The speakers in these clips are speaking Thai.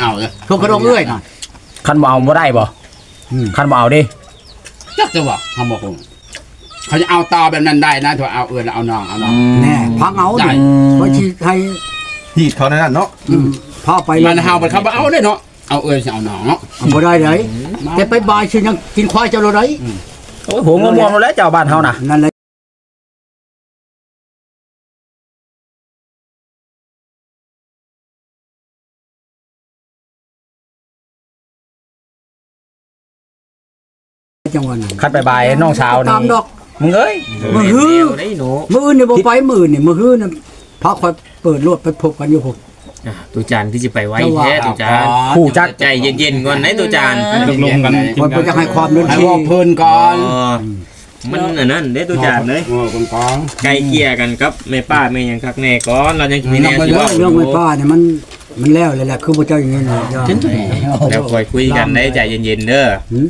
เอาเลยพวกกระดองเอื้อยน่ะคันบ่เอาบ่ได้บ่อืมคันบ่เอาดิจักจะบอกทำบอกผมเขาจะเอาต่อแบบนั้นได้นะถ้าเอาเอื้อนเอาน้องเอาน้อง แน่พังเอาได้ ดิว่าสิให้หีดเขานั่นเนาะอืมพาไปมันเฮาไปเขาบ่เอาได้เนาะเอาเอื้อนสิเอาน้องเนาะเอาบ่ได้เลยแต่ไปบายชื่อยังกินควายเจ้าเราได้โอ้ยหัวงมๆแล้วเจ้าบ้านเฮาน่ะนั่นแหละ จังหวะนั้นคัดไปบายน้องสาวนี่ตามดอก มึงเอ้ยมือฮือได้หนูมืออื่นนี่บ่ไปมือนี่มือฮือนี่พาคอยเปิดรถไปพบกันอยู่ผมอะตูจานที่จะไปไว้เจ้าว่าแท้ตูจานผู้จักใจเย็นๆก่อนนะตูจานตกลงกันคอยเพิ่นจะให้ความเดินให้ที่ว่าเพิ่นก่อนอ๋อมันอันนั้นเด้ตูจานเลยโอ้คนกองไกลเกลี่ยกันครับแม่ป้าแม่หยังคักแน่ก่อนเรายังมีแนวที่ว่าเรื่องไฟฟ้าเนี่ยมันมันแล้วเลยแหละคือพระเจ้าอย่างนี้นะอย่าแล้วคอยคุยกันได้ใจเย็นๆเด้อหืม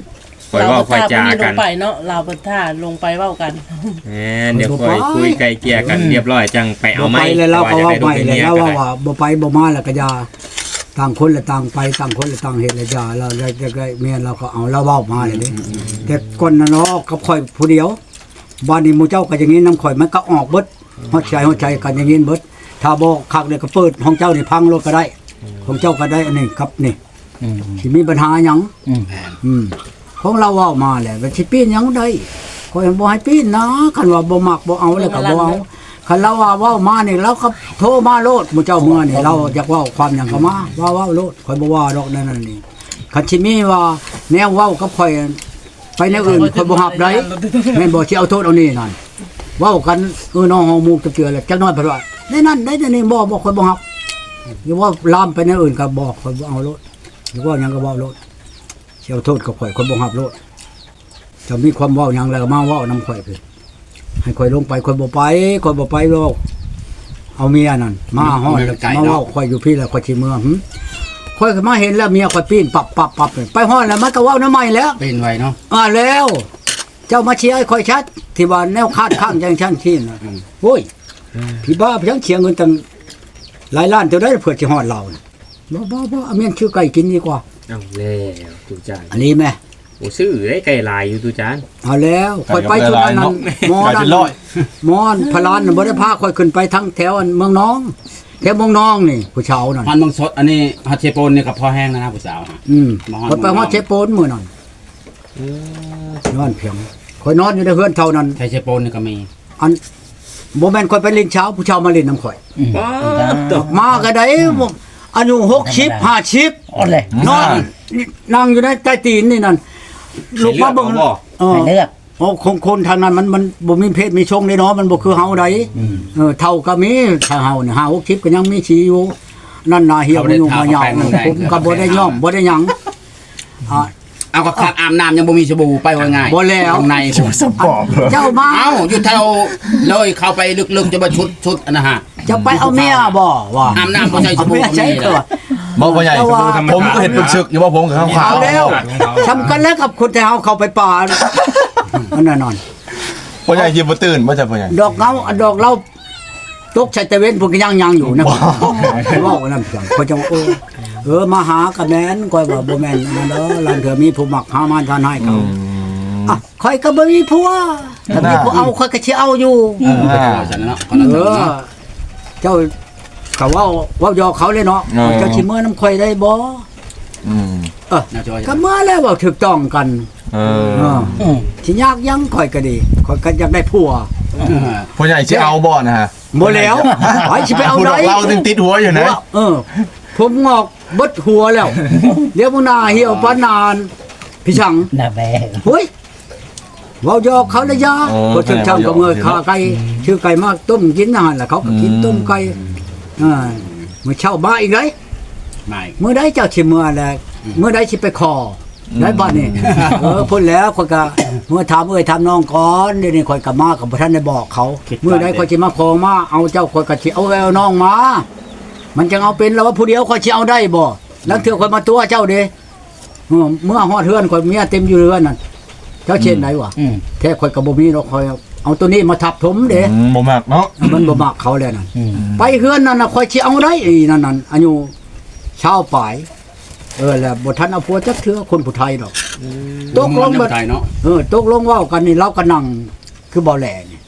คอยเว่าคอยจาลกันงไปเนาะเราวเปิดท่าลงไปเว้ากัน แหมเดี๋ยวคอยคุยไกลเกลี่ยกันเรียบร้อยจังไปเอาบ่ไม้ไปเลยเราก็จะว่าได้ไปลูกเลยเมียแล้วก็ว่าได้ว่าบ่ไปบ่มาแล้วก็อยาต่างคนละต่างไปต่างคนละต่างเฮ็ดละอยาเราได้ได้เมียเราก็เอาเราเว้ามาเลยเด้แต่ก่อนน่ะเนาะกับข่อยผู้เดียวบ้านนี้หมู่เจ้าก็อย่างนี้น้ำข่อยมันก็ออกเบิดฮอดใจฮอดใจกันอย่างนี้เบิดถ้าบ่คักเดี๋ยวก็เปิดของเจ้านี่พังรถก็ได้ ของเจ้าก็ได้อันนี้ครับนี่สิมีปัญหาหยังอืม ของเราเว้ามาแหละว่าสิปีนหยังได้คอยบ่ให้ปีนนะคันว่าบ่มักบ่เอาแล้วก็บ่เอาคันเราว่าเว้ามานี่เราก็โทรมาโลดหมู่เจ้าเมื่อนี่เราอยากเว้าความหยังก็มาว่าเว้าโลดคอยบ่ว่าดอกนั่นนั่นนี่คันสิมีว่าแนวเว้ากับข่อยไปแนวอื่นข่อยบ่ฮับได้แม่นบ่สิเอาโทษเอานี่นั่นเว้ากันเออน้องเฮาหมู่จะเจือแล้วจักหน้อยเพิ่นว่าได้นั่นได้แต่นี่บ่บ่ข่อยบ่ฮับอย่าว่าลามไปแนวอื่นก็บอกข่อยบ่เอาโลดอย่าว่าหยังก็เว้าโลด เชียวโทษกับข่อยคนบ่ฮับโลดจะมีความเว้าหยังแล้วก็มาเว้านำข่อยเพิ่นให้ข่อยลงไปข่อยบ่ไปข่อยบ่ไปโลกเอาเมียนั่นมาฮอดแล้วมาเว้าข่อยอยู่พี่แล้วข่อยสิเมืองหึข่อยก็มาเห็นแล้วเมียข่อยปีนปับปับปับไปฮอดแล้วมันก็เว้าน้ำใหม่แล้วเป็นไว้เนาะอ่าแล้ว เจ้ามาเชียร์ให้ข่อยชัด ที่ว่าแนวคาดข้างจังชั้นที่น่ะโอ้ยพี่บ้าเพียงเชียร์เงินตั้งหลายล้านเท่าได้เพื่อสิฮอดเราน่ะบ่บ่บ่เอาเมียนชื่อไก่กินดีกว่า เอาแล้วตูจานอันนี้แม่โอ้ซื้อได้ไก่ลายอยู่ตูจานเอาแล้วคอยไปจุดนั้นนั้นหมอไก่นั่เป็นนร้อยหมอนพลานน่ะบ่ได้พาคอยขึ้นไปทั้งแถวอันเมืองน้องแถวเมืองน้องนี่ผู้ชาวนั่นมันเมืองสดอันนี้ฮัตเชโปนนี่กับพ่อแห้งนะนะผู้สาวฮะอืมหมอนคอยไปฮอดเชโปนมื้อนั้นนอนเพียงคอยนอนอยู่ในเฮือนเท่านั้นไทยเชโปนนี่ก็มีอันบ่แม่นคอยไปเล่นเช้าผู้ชาวมาเล่นน้ำข่อยว้าวตกมาก็ได้บ่ อายุ60 50อ่อนเลยนอนนั่งอยู่ในใต้ตีนนี่นั่นลูกมาเบิ่งให้เลือกเอาบ่เออให้เลือกโอ้คงคนทางนั้นมันมันบ่มีเพศมีชงเลยเนาะมันบ่คือเฮาใดเออเท่าก็มีถ้าเฮาเนี่ย5 6 0ก็ยังมีชีอยู่นั่นน่ะเหี่ยวอยู่มาหยอกผมก็บ่ได้ย่อมบ่ได้หยังอ่า เอาก็ขาดอาบน้ำยังบ่มีสบู่ไปว่าง่ายบ่แล้ว ข้างในสปอบเหรอเจ้ามาเอ้าอยู่แถวเลยเข้าไปลึกๆจะมาชุดชุดอันนะฮะ จะไปเอาเมียบ่ว่าอาบน้ำบ่ใช่สเอาบู่เมียใช้ก็มีตัว บอกพ่อใหญ่แต่ว่า ผมก็เห็นปึกชึกอยู่ว่าผมกับข้าวขาวเอาแล้วสำคัญแล้วกับคนที่เฮาเข้าไปป่าอันนั้นนอน พ่อใหญ่ยิ้มบ่ตื่นบ่ใช่พ่อใหญ่ ดอกเงาดอกเราตกใช้ตะเว้นพวกก็ยังยังอยู่นะเว้านั่นจังเขาจะว่าเออ เออมาหากระแมนก้อยว่าบ่แม่นนั่นเด้อลันเถื่อมีผู้มักหามาทานให้เขาอะข่อยก็บ่มีผัวถ้ามีผัวเอาข่อยก็สิเอาอยู่เออไปเอาฉันเนาะคนละเอเรื่องอเนาะเจ้าก็เว้าเว้ายอกเขาเลยเนาะเจ้าสิมื้อน้ำข่อยได้บ่อืมน่าจะว่าก็เมื่อแล้วเว้าถูกต้องกันเอเอออสิยากยังข่อยก็ดีข่อยก็อยากได้ผัวพ่อใหญ่สิเอาบ่นะฮะบ่แล้วไปสิไปเอาผู้ดได้อกเราติดติดหัวอยู่นะหัวเออผมงอก เบิดหัวแล้วเดี๋ยวมึงหนาเหี่ยวปานนานพี่ชังน่าแบเฮ้ยเว้ายอกเขาเลยยาคนชนช่างก็เมื่อขาไก่ชื่อไก่มาต้มกินอาหารแล้วเขาก็กินต้มไก่อ่ามื่อเช้าบ้าอีกเลยไม่เมื่อได้เจ้าชิเมื่อแล้วเมื่อได้ชิไปคอได้บ้านนี่ เออพุ่นแล้วคนก็เมื่อถามเอ้ยถามน้องก่อนเดี๋ยวนี้คอยกับมากับท่านได้บอกเขา เมื่อได้คอยชิมาขอมาเอาเจ้าคอยกับชิเอาเอาน้องมา มันจะเอาเป็นแล้วว่าผู้เดียวคอยชิเอาได้บ่แล้วเถื่อคอยมาตัวเจ้าเด้เออเมื่อฮอดเฮือนคอยเมียเต็มอยู่เรือนนั่นเจ้าเช่นไหนวะอืมแค่คอยกับบ่มีเราคอยเอาตัวนี้มาทับถมเด้อืมบ่มักเนาะมันบ่มักเขาแล้วนั่นอืมไปเฮือนนั่นน่ะคอยสิเอาได้อีนั่นนั่นอายุชาวปลายเออแล้วบ่ทันเอาผัวจักเทื่อคนผู้ไทยดอกตตกกลลงงแบบไทยเนาะเออตกลงเว้ากันนี่เราก็นั่งคือบ่แหล่นี่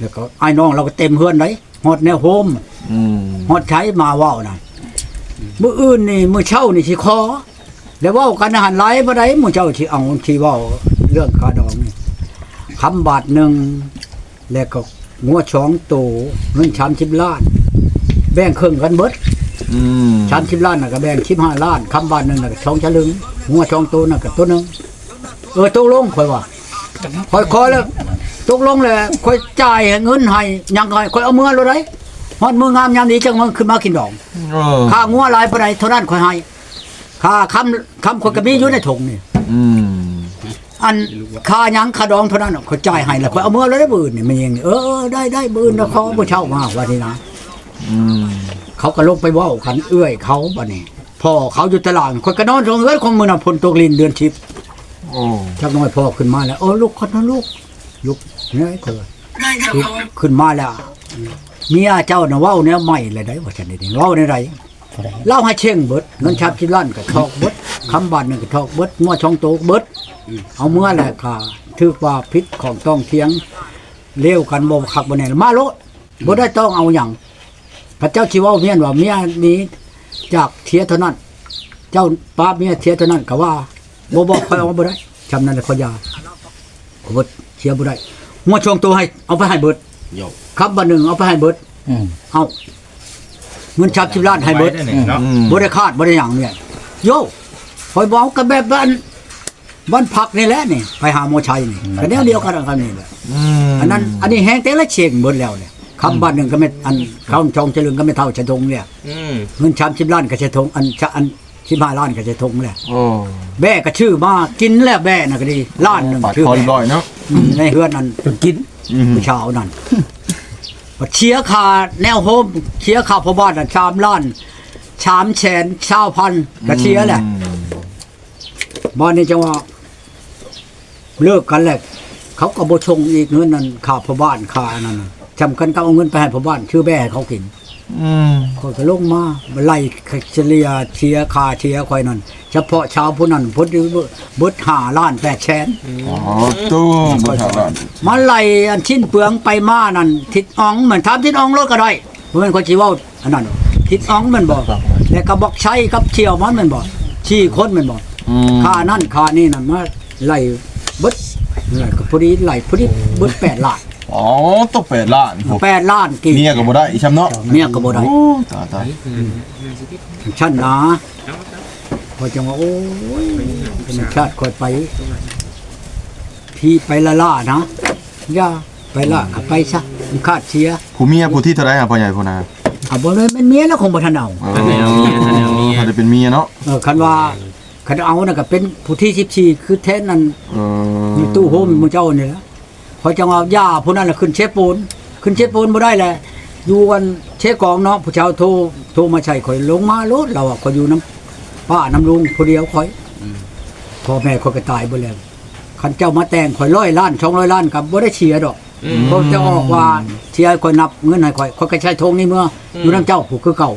แล้วก็ไอ้น้องเราก็เต็มเฮือนไดฮอดแนวโฮมอืมฮอดใช้มาเว้าน่ะมื้ออื่นนี่มื้อเช้านี่สิขอแล้วเว้ากันอาหารหลายบ่ได้มื้อเช้าสิเอาสิเว้าเรื่องค่าดองนี่คำบาทหนึงแล้วก็งัวช้องโตเงิน30ล้าน แบ่งครึ่งกันเบิดอืมชามสิบล้านน่ะก็แบ่งสิบห้าล้านคำบานหนึ่งน่ะก็สองฉลึงหัวช่องตัวน่ะก็ตัวหนึงเออตกลงค่อยว่าค่อยขอแล้ว ตกลงแล้วค่อยจ่ายเงินให้ยังไงค่อยเอามือเลยได้ฮอดมืองามยามดีจังมันขึ้นมากินดองเออค่างัวหลายปานใดเท่านั้นค่อยให้ค่าคำคำคนก็มีอยู่ในถุงนี่ อืมอันค่าหยังค่าดองเท่านั้นน่ะค่อยจ่ายให้แล้วค่อยเอามือเลยได้บืนนี่มันยังเออเออได้ได้บืนแล้วขอบ่เช่ามาว่านี่นะ อืมเขาก็ลงไปเว่ากันเอื้อยเขาบ่นี่พ่อเขาอยู่ตลาดคนก็นอนตรงเอื้อยของมือน่ะพลตกลินเดือนชิปโอ้ ชักน้อยพ่อขึ้นมาแล้วโอ้ลูกคนนั้นลูก ลูกเนี่ยไอ้เถิดลูกขึ้นมาแล้วเมียเจ้าน่ะเว้าแนวใหม่เลยได้ว่าฉันนี่เว้าในไรเล่าให้เช่งเบิดเงินชับที่ล้านก็ทอกเบิดคำบาทนึงก็ทอกเบิดงัวช่องโตเบิดเอาเมื่อแหละค่ะถือว่าพิษของต้องเทียงเลี้ยวกันบ่คักบ่แน่มาโลดบ่ได้ต้องเอาหยังพระเจ้าชีว่าเมียนว่าเมียนี้จากเทียเท่านั้น เจ้าป้าเมียเทียเท่านั้นก็ว่าบ่บอกคอยเอาบ่ได้จำนั้นเลยขอยาขอยบ่ เทียบ่ได้หัวชงตัวให้เอาไปให้เบิดโยกครับบันหนึ่งเอาไปให้เบิดอืม เอาเงินชับสิบล้านให้เบิดไว้ได้นี่เนาะอืม บ่ได้คาดบ่ได้หยังเนี่ยโยคอยบอกกันแบบบ้านบ้านพักนี่แหละนี่ไปหาโมชัยนี่ก็แนวเดียวกันกันนี่แหละอืมอันนั้นอันนี้แห้งแต่ละเชียงเบิดแล้วเนี่ยคำบ้านหนึ่งก็ไม่อันคำจองเจริญก็ไม่เท่าชะทงเนี่ยอืม เงินชามสิบล้านก็จะทงอันชะอัน สิบห้าล้านก็จะทงแหละโอ้แบ่ก็ชื่อมากินแล้วแบ่น่ะก็ดีล้านหนึ่งปาดชื่อคอแบ่บ่อยเนาะอืมในเฮือนนั้นจนกินอืมผู้ชาวนั่นบัดเชียร์ขาแนวโฮมเชียร์ขาพ่อบ้านน่ะชามล้านชามแสนชาวพันก็เชียร์แหละ อืมบ้านนี้จังว่าเลิกกันแหละเขาก็บ่ชงอีกเงินนั้นค่าพ่อบ้านค่าอันนั้นน่ะจำกันก็เอาเงินไปให้พ่อบ้านชื่อแบ่ให้เขากิน อืมคอยก็ลงมาไล่เฉลี่ยเชียร์คาเชียร์คอยนั่นเฉพาะชาวผู้นั้นพุทธเบิดห้าล้านแปดแสนอ๋อตู้บ่ทันละมาไล่อันชิ้นเปลืองไปมานั่นทิศอองเหมือนทำทิศอองรถก็ได้เพราะมันคนชีว่าอันนั้นทิศอองมันบอกแล้วก็บอกใช้กับเชียวมันมันบอกชี้คนมันบอกอืมค่านั่นค่านี่นั่นมาไล่เบิดไล่ก็พอดีไล่พอดีเบิดแปดล้าน อ๋อตกแปดล้านโหแปดล้านกี่เมียก็บ่ได้อีช้ำเนาะเมียก็บ่ได้โอ้ตายตายชั้นหนาพอจังว่าโอ้ยเป็นชาติคอยไปที่ไปละล่านะอย่าไปละก็ไปซะมันคาดเชียร์ผู้เมียผู้ที่เท่าไรอะพ่อใหญ่พ่อนาอะบ่เลยเป็นเมียแล้วคงบ่ทันเอาอ๋อเขาจะเป็นเมียเนาะเออคันว่าคันเอาน่ะก็เป็นผู้ที่14คือแท้นั้นเอออยู่ตู้โฮมหมู่เจ้านี่แหละ พอจังว่าย่าผู้นั้นน่ะขึ้นเชฟปูน ขึ้นเชฟปูนบ่ได้แหละอยู่กันเชฟกองเนาะผู้เจ้าโทรโทรมาใช้ข่อยลงมาโลดเราอะข่อยอยู่น้ำป้าน้ำลุงผู้เดียวข่อยพ่อแม่ข่อยก็ตายเบ่แล้วคันเจ้ามาแต่งข่อยร้อยล้าน200ล้านก็บ่ได้เชียร์ดอกอืมเขาจะออกว่าเชียร์คอยนับเงินให้คอยคอยก็ใช้ทงนี่เมื่อออยู่น้ำเจ้าผูกคือเก่า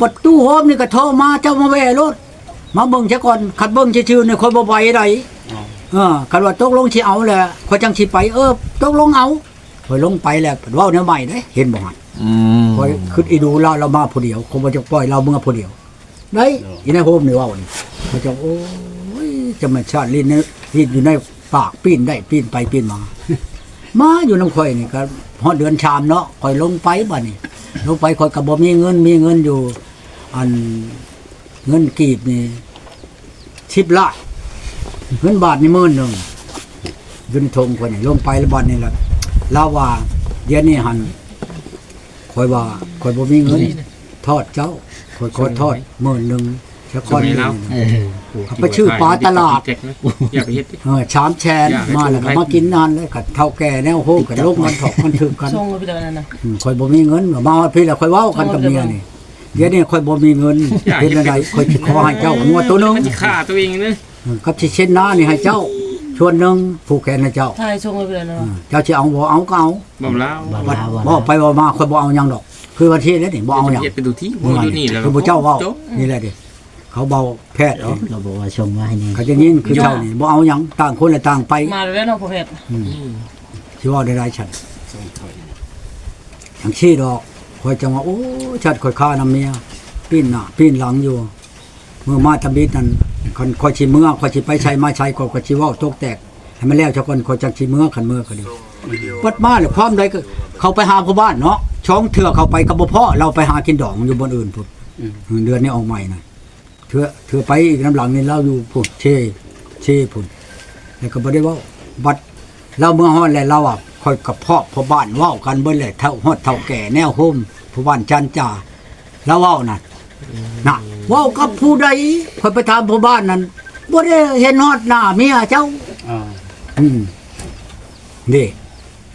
บัดตู้โฮมนี่ก็โทรมาเจ้ามาแว่รถมาเบิ่งซะก่อนคัดเบิ่งชื่อๆนี่คอยบ่ไหวได เออคันว่าตกลงสิเอาแหละคอยจังสิไปเออตกลงเอาคอยลงไปแล้วเว้าแนวใหม่เด้เห็นบ่หั่นอืมคอยคิดอีดูเราเรามาผู้เดียวคงบ่จะปล่อยเราเมื่อผู้เดียวได้อีในโฮมนี่เว้านี่เขาจะโอ้ยจะมาชาติลิ้นนี่ลิ้นอยู่ในปากปีนได้ปีนไปปีนมา มาอยู่น้ำข่อยนี่ก็ฮอดเดือนชามเนาะข่อยลงไปบ่นี่ลงไปข่อยก็บ่มีเงินมีเงินอยู่ อันเงินกีบนี่10ล้าน เงินบาทนี่หมื่นหนึงอยู่ในทงข่อยนี่ลงไปแล้วบัดนี่ล่ะลาวว่าเดี๋ยวนี้หันข่อยว่าข่อยบ่มีเงินทอดเจ้าข่อยขอทอดหมื่นหนึงซะก่อนสมัยแล้วเอาไปชื่อปลาตลาดอย่าไปเฮ็ดดิเออชามแชนมาแล้วก็มากินนานเลยกับเท่าแก่แนวโฮมกับลูกมันถอกมันถึงกันช่วงพี่เดินนั่นนะอืมข่อยบ่มีเงินมาว่าพี่แล้วข่อยเว้ากันกับเมียนี่เดี๋ยวนี้ข่อยบ่มีเงินเป็นอะไรข่อยสิขอให้เจ้างัวตัวหนึงมันสิฆ่าตัวเองนะ กับสิเช่นหน้านี่ให้เจ้า ชวนหนึงผูกแขนให้เจ้าใช่ช่วงพี่เดินนั่นอืมเจ้าสิเอาบ่เอาก็เอาบ่มลาวบัดบ่ไปบ่มาข่อยบ่เอาหยังดอก คือวันที่นี้นี่บ่เอาหยังเฮ็ดไปดูที่บ่บ่เอาดูหนี่ยังแล้วคือพระเจ้าเว้าจบนี่แหละดิเขาเบาแพทย์เหรอเราบอกว่าชมว่าให้นี่เขาจะยินคือเท่านี้บ่เอาหยังต่างคนละต่างไปมาเลยเนาะพ่อเพชรสิว่าได้ไรฉันทั้งชี้ดอกคอยจังว่าโอ้ชัดคอยฆ่านำเมียปีนหน้าปีนหลังอยู่เมื่อมาตำบิดนั่น คนคอยชิเมื่อคอยชิไปใช้มาใช้ก็คอยชิเว่าตกแตกให้มันแล้วเจ้าคนคอยจังชิเมื่อขันเมื่อก็ดีวัดมาเลยความใดก็เขาไปหาพ่อบ้านเนาะช่องเถื่อเขาไปกับบ่พ่อเราไปหากินดอกอยู่บนอื่นพุ่นเดือนนี้ออกใหม่น่ะเถื่อเถื่อไปอีกน้ำหลังนี่เราอยู่พุ่นเชเชพุ่นแล้วก็บ่ได้เว่าบัดเราเมื่อฮอดแล้วเราอะคอยกับพ่อพ่อบ้านเว้ากันเบิ่เลยเท่าฮอดเท่าแก่แนวโฮมผู้บ้านจันจ่าแล้วเว้านั่นน่ะ เว้ากับผู้ใดคอยไปถามพ่อบ้านนั้นบ่ได้เห็นฮอดหน้าเมียเจ้า อ่าอืมนี่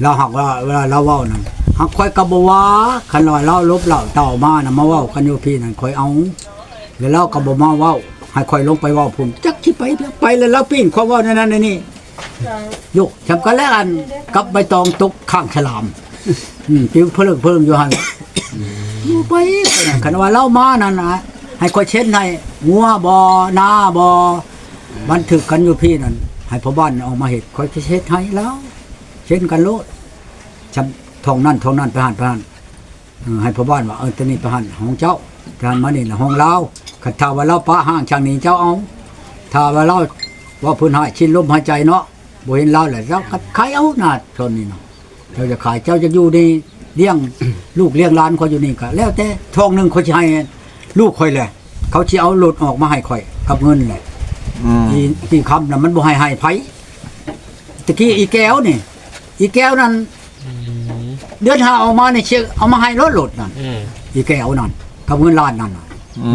เราหักว่าเวลาเราเว้านั่นหักคอยกะบ่ว่าคันว่าเราลบเหล่าเต่ามาน่ะมาเว้ากันอยู่พี่นั่นคอยเอาแล้วเราก็บ่มาเว้าให้คอยลงไปเว้าพุ่นจักสิไปเด้อไปแล้วเราปีนความเว้านั่นนั่นนี่ยกจำกันแล้วกันกับใบตองตกข้างฉลาม อืมปิ้วเพิ่งเพิ่งอยู่หันอยู่ไปไปนั่นคันว่าเล่ามานั่นนะ ให้คอยเช็ดให้งัวบอหน้าบอบันทึกกันอยู่พี่นั่นให้พ่อบ้านออกมาเห็ดคอยเช็ดให้แล้ว เช่นกันโลดจำทองนั่นทองนั่นไปหันไปหันให้พ่อบ้านว่าเออตอนนี้ไปหันห้องเจ้าไปหันมานี่ละห้องเราขัดทาว่าเราปะห้างช่างนี้เจ้าเอาถ้าว่าเราว่าพื้นหายชินลมหายใจเนาะบ่เห็นเราเลยเราก็ขายเอาหนาทนนี่เนาะเราจะขายเจ้าจะอยู่ในเลี้ยงลูกเลี้ยงหลานเขาอยู่นี่ก็แล้วแต่ทองหนึ่งเขาสิให้ ลูกข่อยแหละ เขาสิเอารถออกมาให้ข่อย กับเงินแหละอืมอีอีคำน่ะมันบ่ให้ให้ไผตะกี้อีแก้วนี่ อีแก้วนั่นเดือนหาเอามานี่เชื่อเอามาให้รถรถนั่นอืมอีแก้วนั่นกับเงินล้านนั่นน่ะ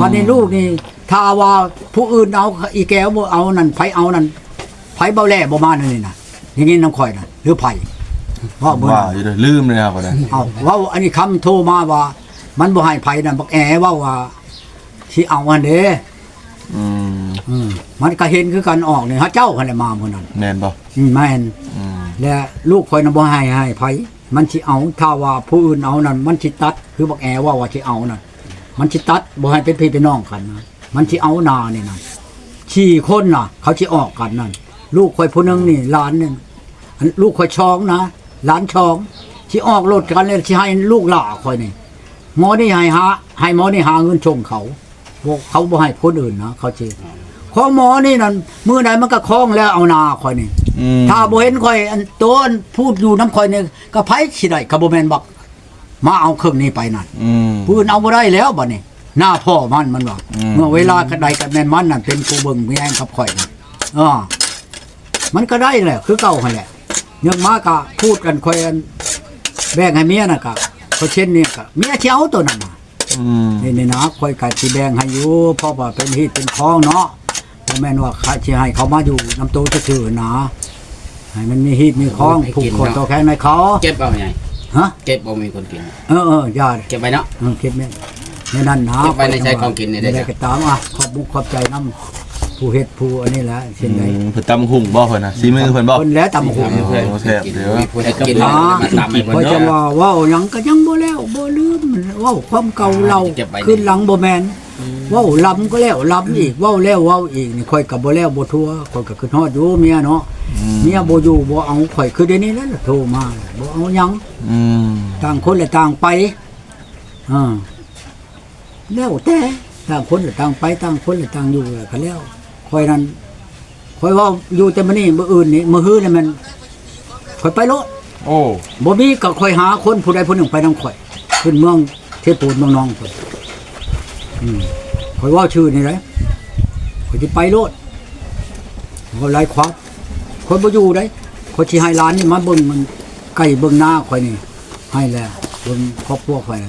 วันนี้ลูกนี่ถ้าว่าผู้อื่นเอาอีแก้วบ่เอานั่นไผเอานั่นไผเบาแล่บ่มานั่นนี่น่ะอย่างงี้น้ำข่อยน่ะหรือไผว่าเบิ่งว่าอยู่เด้อลืมเลยครับบ่ได้เอาเว่าอันนี้คำโทรมาว่า มันบ่ให้ไผนั่นบักแอเว่าว่า สิเอาอันเด้อืมอืมมันก็เห็นคือกันออกนี่ฮะเจ้าคันแหละมามื้อนั้นแม่นบ่อืมแม่นอืมและลูกข่อยน่ะบ่ให้ให้ไผมันสิเอาถ้าว่าผู้อื่นเอานั่นมันสิตัด คือบักแอว่าว่าสิเอานั่นมันสิตัดบ่ให้เป็นพี่เป็นน้องกันนะมันสิเอาหนานี่นั่นสี่คนน่ะ เขาสิออกกันนั่นลูกข่อยผู้หนึงนี่หลานนี่อันลูกข่อยช้องนะหลานช้องสิออกรถกันเลยสิให้ลูกหล่าข่อยนี่หมอนี่ให้หาให้หมอนี่หาเงินชงเขา บ่เขาบ่ให้คนอื่นนะเขาสิของหมอนี่นั่นมื้อใดมันก็คล้องแล้วเอาหนาข่อยนี่อืมถ้าบ่เห็นข่อยอันโตนพูดอยู่น้ำข่อยเนี่ยก็ไผสิได้ก็บ่แม่นบักมาเอาเครื่องนี้ไปนั่นอืมผู้อื่นเอาบ่ได้แล้วบัดนี้หน้าพ่อมันมันว่าอืมเมื่อเวลาก็ได้กับแม่นมันนั่นเป็นกูเบิ่งแย่งกับข่อยนั่นอ่ามันก็ได้แหละคือเก่าหั่นแหละยังมาก็พูดกันข่อยอันแบ่งให้เมียน่ะก็เพราะเช่นนี้ก็เมียสิเอาตัวนั้นน่ะอืม นี่นี่นะข่อยก็สิแบ่งให้อยู่เพราะว่าเป็นฮีตเป็นคองเนาะบ่แม่นว่าใครสิให้เขามาอยู่น้ำโตซื่อๆนะให้มันมีฮีตมีคองผูกคอต่อแขนให้เขาเก็บเอาไงฮะเก็บบ่มีคนกิน เออเอออย่าเก็บไว้เนาะเออเก็บแม่นในนั้นนะเก็บไว้ในใจของกินนี่ได้ได้จ้ะก็ตามอะขอบบุญขอบใจน้ำ ผู้เฮ็ดผู้อันนี้แหละเช่นใดอืมเพิ่นตำหุ่งบ่เพิ่นน่ะสีมือเพิ่นบ่คนแล้วตำหูโอ้โหแซ่บเด้อมีผู้ให้กินแล้วมาตามให้เพเพิ่นราะจะเนาะว่าเว้าหยังก็ยังบ่แล้วบ่ลืมเว้าความเก่าเราเก็บไว้ขึ้นหลังบ่แม่นเว้าลำก็แล้วลำอีกเว้าแล้วเว้าอีกนี่ข่อยก็บ่แล้วบ่ทั่วข่อยก็ขึ้นฮอดอยู่เมียเนาะเมียบ่อยู่บ่เอาข่อยคือเดี๋ยวนี้นั่นล่ะโทรมาบ่เอาหยังอืมต่างคนและต่างไปอ่าแล้วแต่ต่างคนและต่างไปต่างคนและต่างอยู่ก็แล้ว คอยนั้นคอยว่าอยู่แต่มื้อนี้มื้ออื่นนี่มื้อฮื้อนี่มันคอยไปโลดโอ้บ่มีก็คอยหาคนผู้ใดผู้หนึ่งไปนำข่อย ขึ้นเมืองเทพปูนเมืองนองข่อยอืมคอยเว่าชื่อนี่เลยข่อยสิไปโลดบ่ไล่ควักคนบ่อยู่ได้ข่อยสิให้หลานนี่มาเบิ่งมันใกล้เบิ่งหน้าข่อยนี่ ให้แล้วเบิ่งครอบครัวข่อย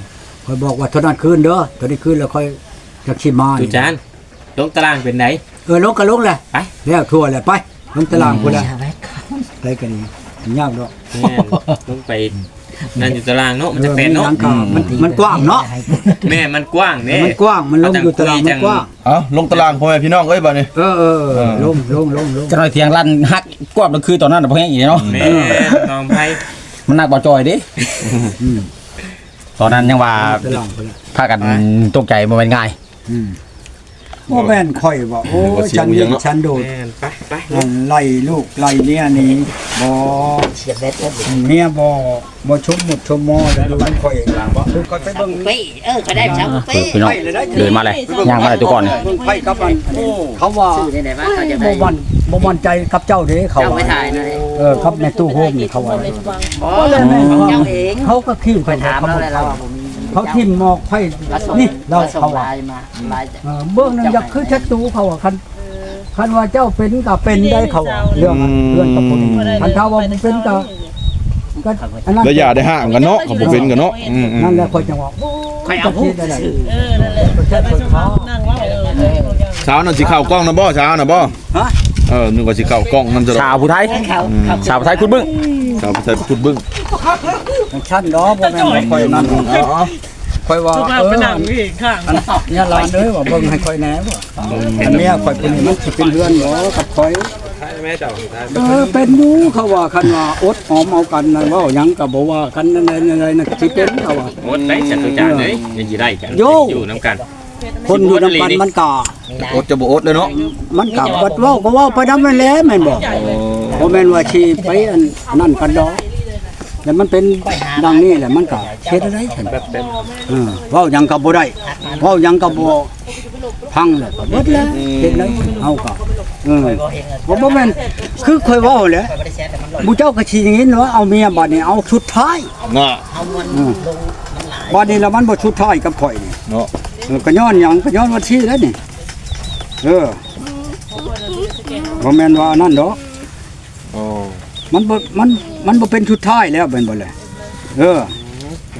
ข่อยบอกว่าเท่านั้นคืนเด้อเท่านี้คืนแล้วค่อยจักสิมาตุนี่ จานลงตารางเป็นไหน เออลงก็ลงแหละไป แล้วทั่วแหละไปลงตารางพุ่นแหละอย่าไว้ครับไปกันนี่ยากดอกแม่นลงไปนั่นอยู่ตารางเนาะมันจะเป็นออเนาะหยังก็มันมันกว้างเนาะแม่มันกว้างเด้มันกว้างมันลงอยู่ตารางมันกว้างเอ้าลงตารางพ่อแม่พี่น้องเอ้ยบัดนี้ เออเออเออลงลงลงลงจะหน่อยเถียงลั่นฮักกวบก็คือตอนนั้นน่ะบ่แห้งอีเนาะแม่น้องไผมันหนักบ่จอยเดิอืมตอนนั้นยังว่าตารางพุ่นแหละพากันตกใจบ่แม่นง่ายอืม บ่แม่นข่อยว่าโอ้ยฉันเห็นฉันโดดแม่นไปไปนั่นไล่ลูกไล่เมียหนี่บ่เมียบ่บ่ชมหมดชมมอแล้วดูมันข่อยดูข่อยไปเบิ่งปีเออเขาได้สามเอปีอพี่น้องเดินมาเลยย่างมาเลยทุกคนเบิ่งไผกับมันเขาว่าชื่อได้ไหนวะเขาจะบ่ได้มันบ่มั่นใจกับเจ้าเด้เขาเจ้าว่าไปถ่ายหน่อยเออครับในตู้โฮมนี่เขาว่าอ๋อของเจ้าเองเขาก็ขี้ไปถามเราเลยเราว่าผมมี เขาทิ่มหมอกไผมาส่งนี่เรามาส่เขางว่าไลน์มาไลน์เออเบื้องหนึงอยากคือชัดตูเขาว่าคันคันว่าเจ้าเป็นก็เป็นได้เขาว่าเรื่องมันเรื่องกับคนนี้คันถ้าว่ามันเป็นก็ก็อันนั้นแล้วอย่าได้ห่างกันเนาะเขาบ่เป็นกันเนาะอืมนั่นแหละคนจังหวะคอยเอาหูได้ได้เออ นั่นแหละแต่ไปชมนั่งว่าเออเออเช้านั่นสิเข้ากล้องนะบ่เช้าน่ะบ่ฮะ เออนึกว่าสิเข้ากล้องนั่นจะชาวผู้ไทย เขาเขาชาวผู้ไทยคุณบึ้งชาวไทยพุดเบิ่งชั้นดอกบ่แม่นว่าค่อยนั่นเอาเอาค่อยว่าทุกเอภาพอไปนั่งนี่ข้างอันเนี่ยหลานเอ้ยว่าเบิ่งให้ค่อยแหน่ว่าอันเนี้ยค่อยเป็นมันสิเป็นเรือนบ่กับค่อย แม่เจ้าเออเป็นหมูเขาว่าคันว่าอดหอมเอากันนะเว้าหยังก็บ่ว่ากันนั่นอะไรนั่นสิเป็นเขาว่า หมดได้จัตุจานเลยยังสิได้กันโย่ อยู่นํกันคนอยู่นำกันมันก็อดจะบ่อดเลยเนาะมันกลับวัดเว้าก็เว้าไปนำนั่นแหละแม่นบ่บ่แม่นว่าชีไปอันนั่นกันดอก แต่มันเป็นดังนี้แหละมันก็เฮ็ดอะไรกันเออเว้าหยังก็บ่ได้เว้าหยังก็บ่พังเลยก็เบิดแล้วเฮ็ดเลยเฮาก็เออบ่บ่แม่นคือค่อยเว้าแหละผู้เจ้าก็สิอย่างนี้เนาะเอาเมียบัดนี้เอาชุดท้ายน่ะอือบัดนี้แล้วมันบ่ชุดท้ายกับข่อยนี่เนาะเออก็ย้อนหยังก็ย้อนว่าที่แล้วนี่เออบ่แม่นว่าอันนั่นดอกโอ้ มันบ่มันมันบ่เป็นชุดท้ายแล้วเป็นบ่เลยเออ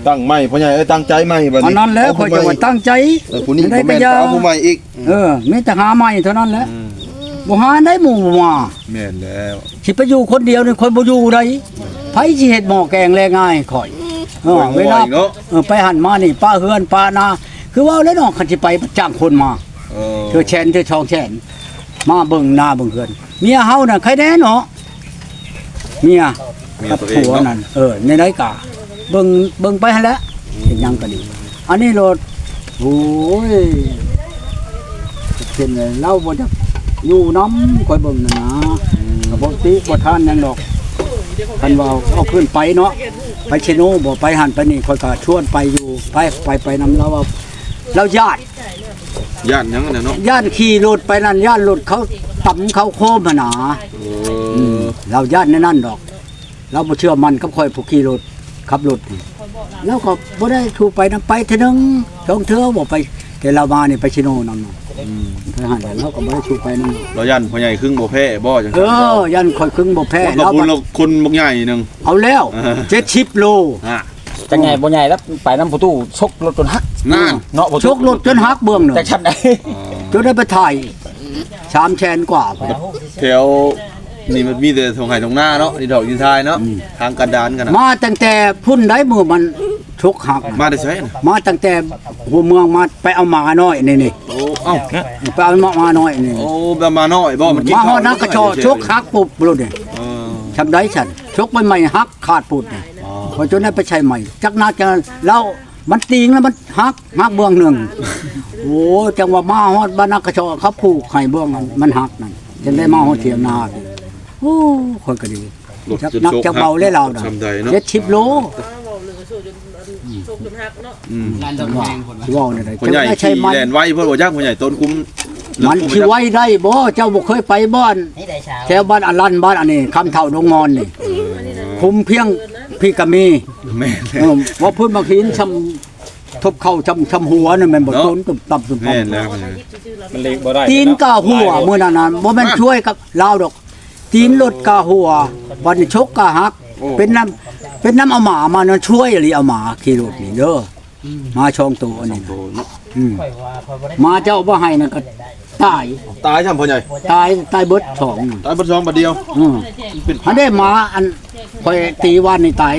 ตั้งใหม่พ่อใหญ่เอ้ยตั้งใจใหม่บัดนี้อันนั้นแล้วข่อยจะว่าตั้งใจเออผู้นี้ได้บ่ก็แม่นอย่าเอาผู้ใหม่อีกเออมีแต่หาใหม่เท่านั้นแหละบ่หาได้หมู่มาแม่นแล้วสิไปอยู่คนเดียวนี่คนบ่อยู่ได้ไผสิเฮ็ดหม้อแกงแลง่ายข่อยเออเวลาเนาะเออไปหันมานี่ป้าเฮือนป้านาคือว่าแล้วเนาะคันสิไปจ้างคนมาเออเธอแชนเธอชองแชนมาเบิ่งหน้าเบิ่งเฮือนเมียเฮาน่ะใครแน่เนาะ เมียเมียกับตัวเองผัวเนาะ นั่นเออในไรกะเบิ่งเบิ่งไปหั่นแหล้วเห็นหยังก็ดี อันนี้รถโอ้ยเป็นไงเล่าบ่จะอยู่น้ำคอยเบิ่งนะนะก็บ่ติบ่ทานหยังดอกคันว่าเอาขึ้นไปเนาะไปเชโนบ่ไปหันไปนี่คอยก็ชวนไปอยู่ไปไปไปนำเราว่าเราญาติ ย่านหยังน่ะเนาะญาติขี่รถไปนั่นญาติรถเขาตํเขาโคมหั่นน่ะ เออือมเราญาติในนั่นดอก เราบ่เชื่อมันกับคอยผู้ขี่รถขับรถนี่แล้วก็บ่ได้ถูกไปนำไปเทื่อนึงสองเทื่อบ่ไป แต่เรามานี่ไปชิโนนำเนาะทหารแล้วเราก็บ่ได้ถูกไปนำเราย่านพ่อใหญ่ครึ่งบ่แพ้บ่จังเออยันคอยครึ่งบ่แพ้เราเราบุญบัดเราคนบักใหญ่หนึงเอาแล้วเออ70โลอะจังไงบ่ใหญ่แล้วไปน้ำผู้ตู้ชกรถจนหักนั่นเนาะบ่ชกรถจนหักเบื้องหนึ่งจากชั้นใดจนได้ไปถ่าย3แสนกว่าพุ่นแถว นี่มันมีแต่ทงไห้ทงหน้าเนาะนี่ดอกยินทายเนาะทางกันดานกันน่ะมาตั้งแต่พุ่นได้มือมันชกหักมาได้ใช่น่ะมาตั้งแต่หัวเมืองมาไปเอาหมาน้อยนี่นี่โอ้เอ้าไปเอาหมาน้อยนี่โอ้แบบมาน้อยบ่มันกินมาฮข้อวดนักกระชอชกหักปุบรุดนี่เออทำได้ฉันชกไปใหม่หักขาดปุดนี่พอจนได้ไปใช้ใหม่จักนักจะแล้วมันตีงแล้วมันหักหักเบื้องหนึ่งโอ้จังว่ามาฮอดบ้านนักกระชอเขาผูกให้เบื้องนั้นมันหักนั่นจึงได้มาฮอดเทียงนาพี่ โอ้คนก็ดีรถจักจะนักโชคจะเบาเลยเราน่ะทำใดเนาะ เจ็ดสิบโลบอกเลยก็สู้จนชกจนหักเนาะอืมสิเว่าเนี่ยได้พ่อใหญ่จะใช้ขี่มันแล่นไว้เพิ่นบ่จักพ่อใหญ่ต้นคุ้มมันสิไว้ได้บ่เจ้าบ่เคยไปบ้านนี่ได้เช้าแถวบ้านอลันบ้านอันนี้คำเท่าดงมอนนี่คุมเพียงพี่ก็มีแม่นเออว่าพื้นบางทีชำทบเข้าชำชำหัวนั่นแม่นบ่เนาะ ต้นตุบตับตุบตัแม่นบแล้วพ่อใหญ่มันเล็กบ่ได้ตีนกาหัวมื้อนั้นน่ะบ่แม่นช่วยกับลาวดอก ตีนรถกาหัววันนี้ชกกาหัก เป็นน้ำเป็นน้ำเอาหมามานะช่วยอีหลีเอาหมาขี่รถนี่เด้ออมาช่องตัวอันนี้โอ้เนาะอืมมาเจ้าบ่ให้นั่นก็ตายตายช่ำพ่อใหญ่ตายตายเบิดสองน่ะตายบ่ซ้อมบัดเดียวอืมอันได้หมาอันคอยตีวันนี่ตาย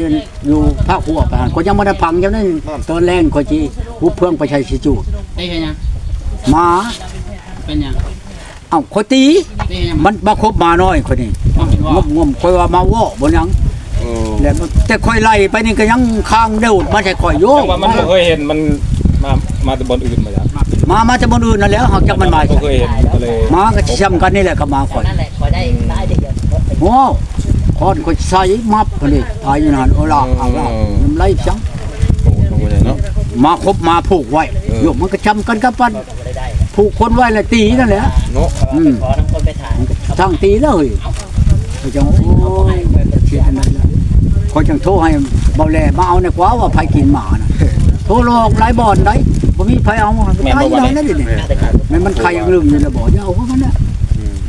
อยู่ภาคหัวไปหันก็ยังไม่ได้พังจังนั้นตอนแรกคอยจีหุบเพื่องไปใช้สิจูได้ยังหมาเป็นยัง เอ้าคอยตีได้ยังมันมาคบหมาน้อยคนนี้งมงมคอยว่ามาว่อบ่ยังโอ้แล้วแต่คอยไล่ไปนี่ก็ยังค้างเดวดมาใช่คอยโยแต่ว่ามันบ่เคยเห็นมันมามาแต่บนอื่นมาจ้ะมามาจะบนอื่นนั่นแหล้วหากจักมันมาบ่เคยเห็นก็เลยมาก็ช้ำกันนี่แหละก็มาข่อยนั่นแหละคอยได้ได้เดียวโอ้คอนข่อยใส่มับกันนี่ตายอยู่นั่นโอ้ลาเอาลาน้ำไหลจังโอ้โหเนาะมาครบมาผูกไว้โยมมันก็ช้ำกันกับปันผูกคนไว้แล้วตีนั่นแหละ เนาะอืม ขอน้ำคนไปถ่ายทั้งตีแล้วเฮ้ยเขาจังโอ้ยเชียนั่นแหละเขาจังโทรให้เบาแลมาเอาในกว่าว่าไผกินหมาน่ะโทรหลอกหลายบ่อนได้บ่มีไผเอาตายแล้วนั่นนี่แม่นมันใครยังลืมอยู่แล้วบ่อย่าเอาเข้ามันน่ะ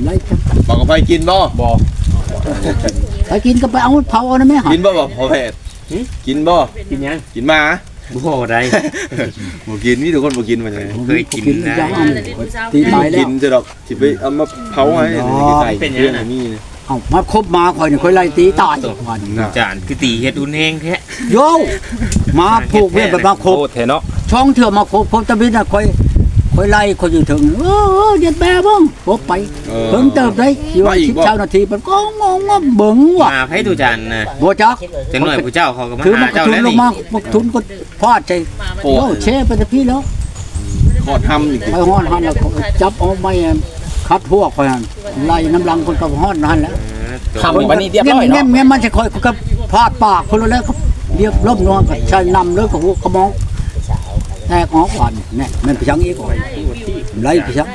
ไล่จังบอกกับไปกินบ่บ่ไปกินก็ไปเอาเผาเอานะแม่หากินบ่บ่พอแพทย์กินบ่กินยังกินหมา บ่ได้ บ่กินมีทุกคนบ่กินมันเลยเคยกินกินนะยังเอาตีตายแล้กิวนจะดอกสิไปเอามาเผาให้ใส่เป็นยังไงมีเอามาครบมาข่อยนี่ข่อยไล่ตีตายวันนี้จานคือตีเฮ็ดอุ่นแห้งแท้โยมาผูกเวียนแบบมาครบโอ้แท้เนาะช่องเถื่อมาครบครบตะบิดน่ะข่อย ข่อยไล่ข่อยอยู่ถึงเออเด็ดแม่เบิ่งครบไปเพิ่งเติบได้ที่ว่าชิบเช้านาทีมันก็งงว่าเบิ่งว่ะมาให้ตูจานนะบ่จักจังหน่อยผู้เจ้าเขาก็มาคือมัหานกระเจ้าทุนแล้วลงนี่ มามักทุนก็พลาดใจโอ้ โอ้เชไปแต่พี่แล้วขอดทำอีกไปฮ้อนหันแล้วก็จับเอาไม้คัดพวกไปหันไล่น้ำลังคนก็ฮ้อนหันแล้วทำวันนี้เรียบร้อยเงี้ยเนาะเงี้ยมันจะคอยก็พลาดปากคนละแล้วก็เรียกลบนอนก็ใช้นำเลยก็หัวกระมอง แตกออกก่อนเนี่ยมันไปชังอีกก่อนไล่ไปชัง